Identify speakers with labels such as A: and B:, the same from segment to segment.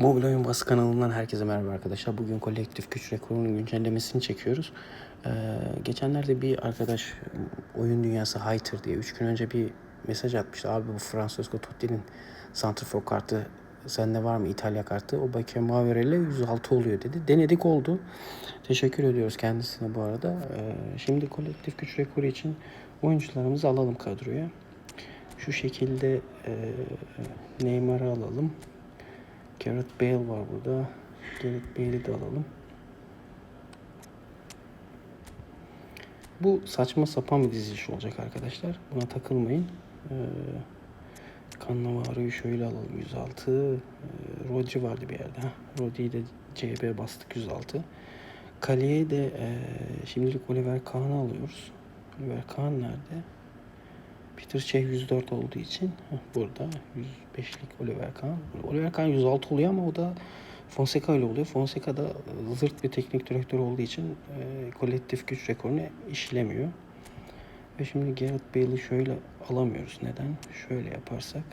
A: Mobil Oyun Bası kanalından herkese merhaba arkadaşlar. Bugün kolektif güç rekorunun güncellemesini çekiyoruz. Ee, geçenlerde bir arkadaş oyun dünyası Hayter diye 3 gün önce bir mesaj atmıştı. Abi bu Francesco Totti'nin Santrfor kartı sende var mı İtalya kartı? O Beckenbauer ile 106 oluyor dedi. Denedik oldu. Teşekkür ediyoruz kendisine bu arada. Ee, şimdi kolektif güç rekoru için oyuncularımızı alalım kadroya. Şu şekilde e, Neymar'ı alalım. Gareth Bale var burada. Gareth Bale'i de alalım. Bu saçma sapan bir diziliş olacak arkadaşlar. Buna takılmayın. Ee, Cannavaro'yu şöyle alalım 106. Ee, Rodri vardı bir yerde. Rodri'yi de CB bastık 106. Kaleye de e, şimdilik Oliver Kahn'ı alıyoruz. Oliver Kahn nerede? Peter Cech 104 olduğu için burada 105'lik Oliver Kahn. Oliver Kahn 106 oluyor ama o da Fonseca ile oluyor. Fonseca da zırt bir teknik direktör olduğu için e, kolektif güç rekorunu işlemiyor. Ve şimdi Gareth Bale'ı şöyle alamıyoruz. Neden? Şöyle yaparsak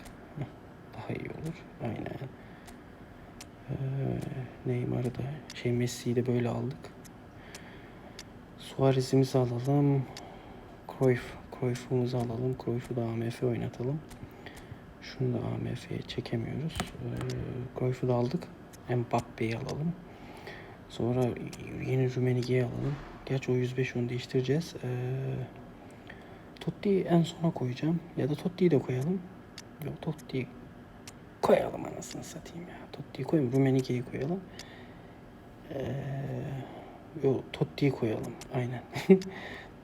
A: daha iyi olur. Aynen. Ee, Neymar'ı da şey Messi'yi de böyle aldık. Suarez'imizi alalım. Cruyff, Cruyff'umuzu alalım. Cruyff'u da AMF oynatalım. Şunu da AMF'ye çekemiyoruz. Ee, Cruyff'u da aldık. Mbappe'yi alalım. Sonra yeni Rummenigge'yi alalım. Gerçi o 105 onu değiştireceğiz. Ee, Totti'yi en sona koyacağım. Ya da Totti'yi de koyalım. Yok Totti'yi koyalım anasını satayım ya. Totti'yi koyalım. Rummenigge'yi koyalım. Ee, yo Totti'yi koyalım. Aynen.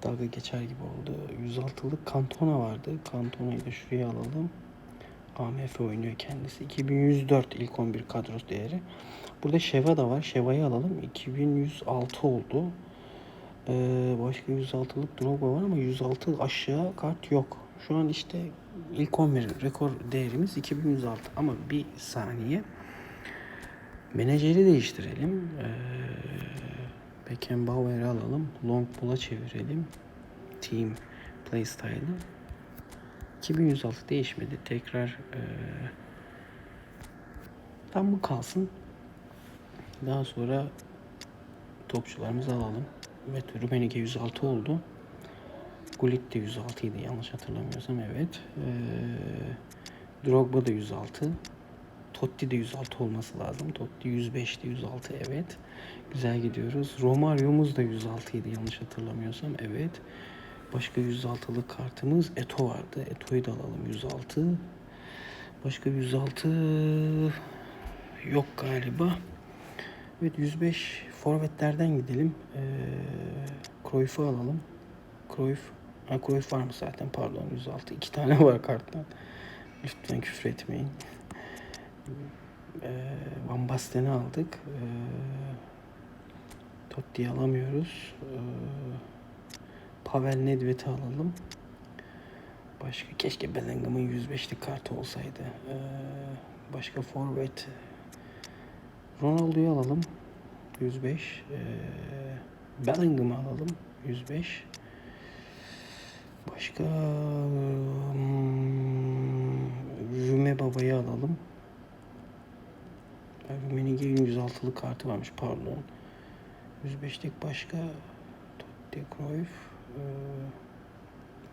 A: Dalga geçer gibi oldu. 106'lık Cantona vardı. Cantona'yı da şuraya alalım. AMF oynuyor kendisi. 2104 ilk 11 kadros değeri. Burada Şeva da var. Şeva'yı alalım. 2106 oldu. Ee, başka 106'lık Drogba var ama 106 aşağı kart yok. Şu an işte ilk 11 rekor değerimiz 2106 ama bir saniye. Menajeri değiştirelim. Ee, Beckenbauer'i alalım. Long ball'a çevirelim. Team Playstyle'ı. 2106 değişmedi. Tekrar ee, tam bu kalsın. Daha sonra topçularımızı alalım. Evet Rumenige 106 oldu. Gullit de 106 idi yanlış hatırlamıyorsam evet. Ee, Drogba da 106. Totti de 106 olması lazım. Totti 105'ti 106 evet. Güzel gidiyoruz. Romario'muz da 106 idi yanlış hatırlamıyorsam evet. Başka 106'lık kartımız Eto vardı. Eto'yu da alalım 106. Başka 106 yok galiba. Evet 105 forvetlerden gidelim. Ee, Cruyff'u alalım. Cruyff, ha, Cruyff var mı zaten pardon 106. iki tane var karttan. Lütfen küfür etmeyin. Ee, Van Basten'i aldık. Ee, Totti'yi alamıyoruz. Ee, Pavel Nedved'i alalım. Başka keşke Bellingham'ın 105'lik kartı olsaydı. Ee, başka forvet Ronaldo'yu alalım. 105. Ee, Bellingham'ı alalım. 105. Başka hmm, Rüme Baba'yı alalım. Rummenigge'nin 106'lık kartı varmış pardon. 105'lik başka Totti Cruyff. Ee,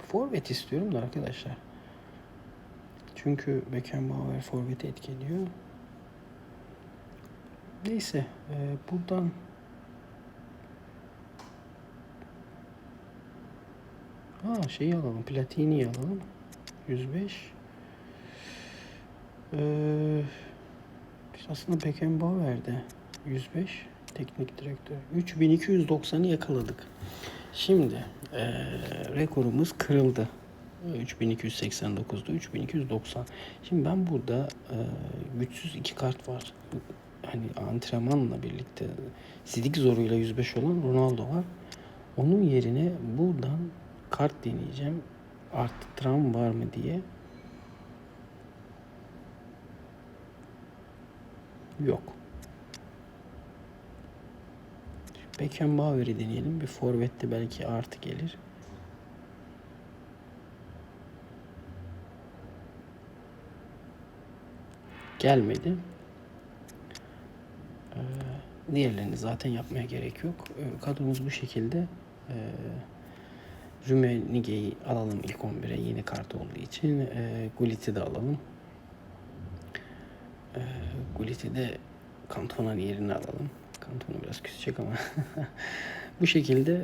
A: forvet istiyorum da arkadaşlar. Çünkü Beckenbauer forveti etkiliyor. Neyse e, buradan Ha şeyi alalım. Platini'yi alalım. 105. Ee, aslında Beckenbauer'de 105 teknik direktör. 3290'ı yakaladık. Şimdi e, rekorumuz kırıldı. 3289'da 3290. Şimdi ben burada e, güçsüz iki kart var. Hani antrenmanla birlikte sidik zoruyla 105 olan Ronaldo var. Onun yerine buradan kart deneyeceğim. Arttıran var mı diye. Yok. Beckenbauer'i deneyelim. Bir forvette belki artı gelir. Gelmedi. Ee, diğerlerini zaten yapmaya gerek yok. Ee, kadromuz bu şekilde. Ee, Rümenige'yi alalım ilk 11'e yeni kart olduğu için. Ee, Gullit'i de alalım. Ee, Gullit'i de Kantona'nın yerine alalım. Kantona biraz küsecek ama. bu şekilde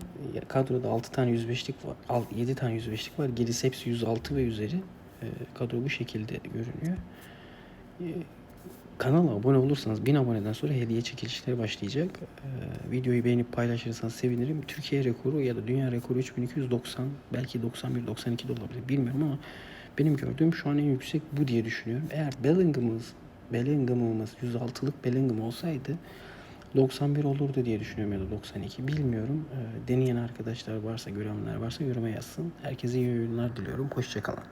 A: kadroda 6 tane 105'lik var. 7 tane 105'lik var. Gerisi hepsi 106 ve üzeri. Ee, kadro bu şekilde görünüyor. Ee, kanala abone olursanız 1000 aboneden sonra hediye çekilişleri başlayacak. Videoyu beğenip paylaşırsanız sevinirim. Türkiye rekoru ya da dünya rekoru 3290 belki 91 92 de olabilir bilmiyorum ama benim gördüğüm şu an en yüksek bu diye düşünüyorum. Eğer Bellingham'ımız Bellingham'ımız 106'lık Bellingham olsaydı 91 olurdu diye düşünüyorum ya da 92 bilmiyorum. Ee, deneyen arkadaşlar varsa görenler varsa yoruma yazsın. Herkese iyi oyunlar diliyorum. Hoşçakalın.